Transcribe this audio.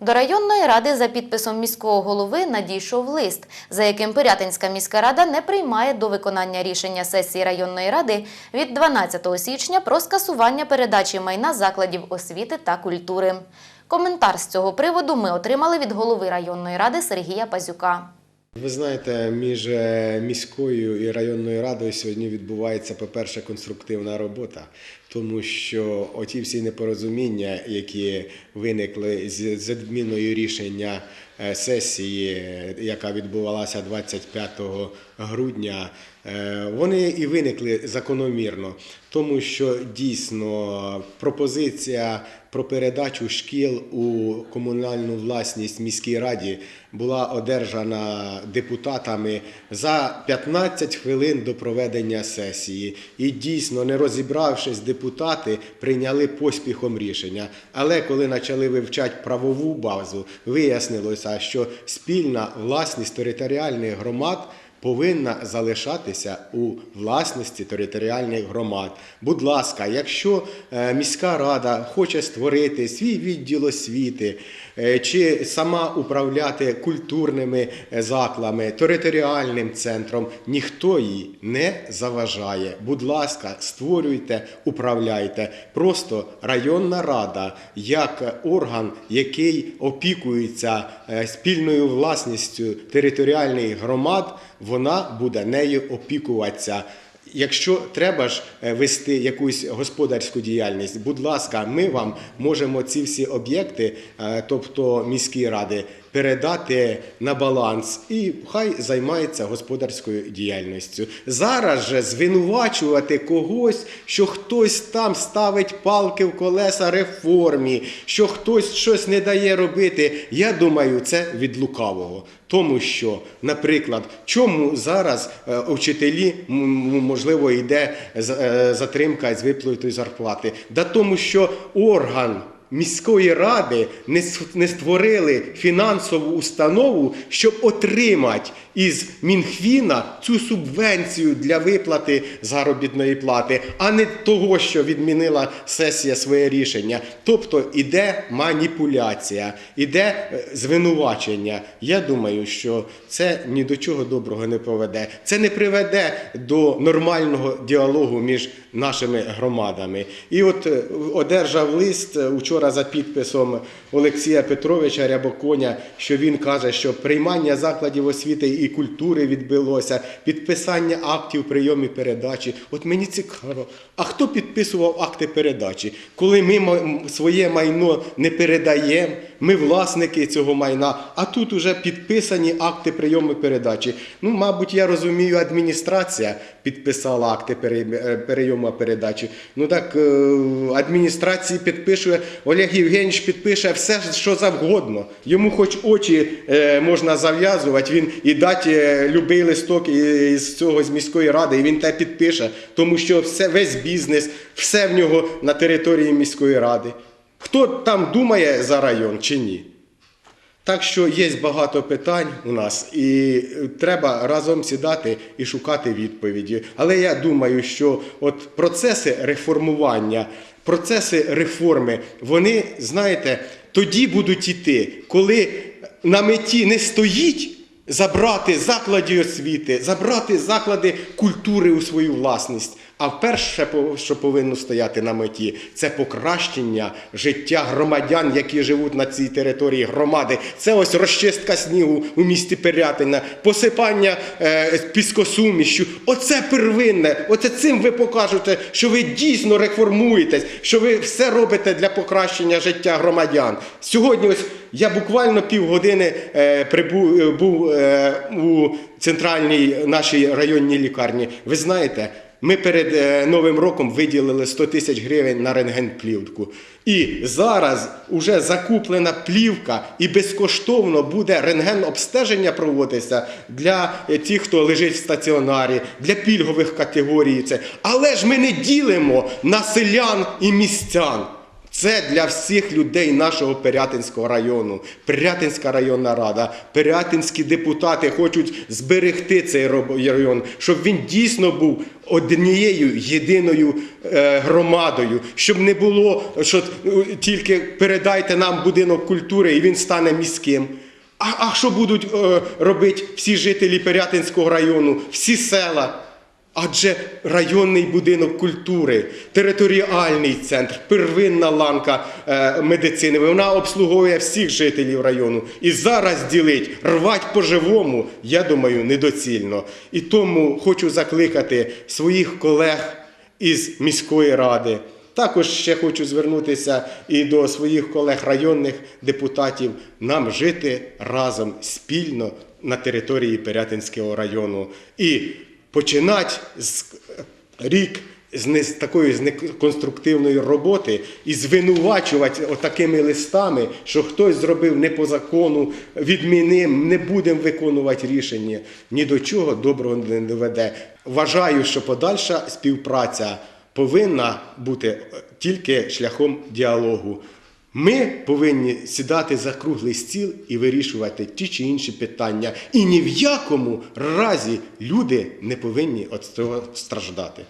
До районної ради за підписом міського голови надійшов лист, за яким Пирятинська міська рада не приймає до виконання рішення сесії районної ради від 12 січня про скасування передачі майна закладів освіти та культури. Коментар з цього приводу ми отримали від голови районної ради Сергія Пазюка. Ви знаєте, між е, міською і районною радою сьогодні відбувається, по-перше, конструктивна робота, тому що оті всі непорозуміння, які виникли з відміною рішення сесії, е, яка відбувалася 25 грудня, е, вони і виникли закономірно, тому що дійсно пропозиція про передачу шкіл у комунальну власність міській раді була одержана депутатами за 15 хвилин до проведення сесії. І дійсно, не розібравшись, депутати прийняли поспіхом рішення. Але коли почали вивчати правову базу, вияснилося, що спільна власність територіальних громад повинна залишатися у власності територіальних громад. Будь ласка, якщо е, міська рада хоче створити свій відділ освіти е, чи сама управляти культурними е, закладами, територіальним центром, ніхто їй не заважає. Будь ласка, створюйте, управляйте. Просто районна рада, як орган, який опікується спільною власністю територіальних громад, вона буде нею опікуватися. Якщо треба ж е, вести якусь господарську діяльність, будь ласка, ми вам можемо ці всі об'єкти, е, тобто міські ради, передати на баланс і хай займається господарською діяльністю. Зараз же звинувачувати когось, що хтось там ставить палки в колеса реформі, що хтось щось не дає робити. Я думаю, це від лукавого. Тому що, наприклад, чому зараз е, учителі м, м, можливо йде е, затримка з виплатою зарплати? Да тому, що орган міської ради не створили фінансову установу, щоб отримати із Мінхвіна цю субвенцію для виплати заробітної плати, а не того, що відмінила сесія своє рішення. Тобто іде маніпуляція, іде е, звинувачення. Я думаю, що це ні до чого доброго не поведе. Це не приведе до нормального діалогу між нашими громадами. І от е, одержав лист е, учора за підписом Олексія Петровича Рябоконя, що він каже, що приймання закладів освіти і культури відбилося, підписання актів прийомі передачі. От мені цікаво, а хто підписував акти передачі? Коли ми своє майно не передаємо, ми власники цього майна, а тут уже підписані акти прийому передачі. Ну, мабуть, я розумію, адміністрація підписала акти пере- прийому передачі. Ну так е, адміністрації підпише, Олег Євгенійович підпише все, що завгодно. Йому хоч очі е, можна зав'язувати, він і дати е, любий листок із цього з міської ради, і він те підпише, тому що все, весь бізнес, все в нього на території міської ради. Хто там думає за район чи ні? Так що є багато питань у нас, і е, треба разом сідати і шукати відповіді. Але я думаю, що от процеси реформування, процеси реформи, вони, знаєте, тоді будуть іти, коли на меті не стоїть забрати заклади освіти, забрати заклади культури у свою власність. А вперше, по- що повинно стояти на меті, це покращення життя громадян, які живуть на цій території громади. Це ось розчистка снігу у місті Пирятина, посипання е, піскосумішю. Оце первинне. Оце цим ви покажете, що ви дійсно реформуєтесь, що ви все робите для покращення життя громадян. Сьогодні ось я буквально півгодини е, прибув е, був у центральній нашій районній лікарні. Ви знаєте, ми перед е, Новим роком виділили 100 тисяч гривень на рентгенплівку. І зараз вже закуплена плівка і безкоштовно буде рентген-обстеження проводитися для е, тих, хто лежить в стаціонарі, для пільгових категорій. Але ж ми не ділимо на селян і містян. Це для всіх людей нашого Пирятинського району. Пирятинська районна рада, пирятинські депутати хочуть зберегти цей район, щоб він дійсно був однією єдиною е, громадою, щоб не було, що е, тільки передайте нам будинок культури і він стане міським. А, а що будуть е, робити всі жителі Пирятинського району, всі села? Адже районний будинок культури, територіальний центр, первинна ланка е, медицини, вона обслуговує всіх жителів району. І зараз ділить, рвать по-живому, я думаю, недоцільно. І тому хочу закликати своїх колег із міської ради. Також ще хочу звернутися і до своїх колег районних депутатів нам жити разом спільно на території Пирятинського району і починати з рік з такої з неконструктивної роботи і звинувачувати отакими листами, що хтось зробив не по закону, відмінив, не будемо виконувати рішення. Ні до чого доброго не доведе. Вважаю, що подальша співпраця повинна бути е, тільки шляхом діалогу. Ми повинні сідати за круглий стіл і вирішувати ті чи інші питання. І ні в якому разі люди не повинні від цього страждати.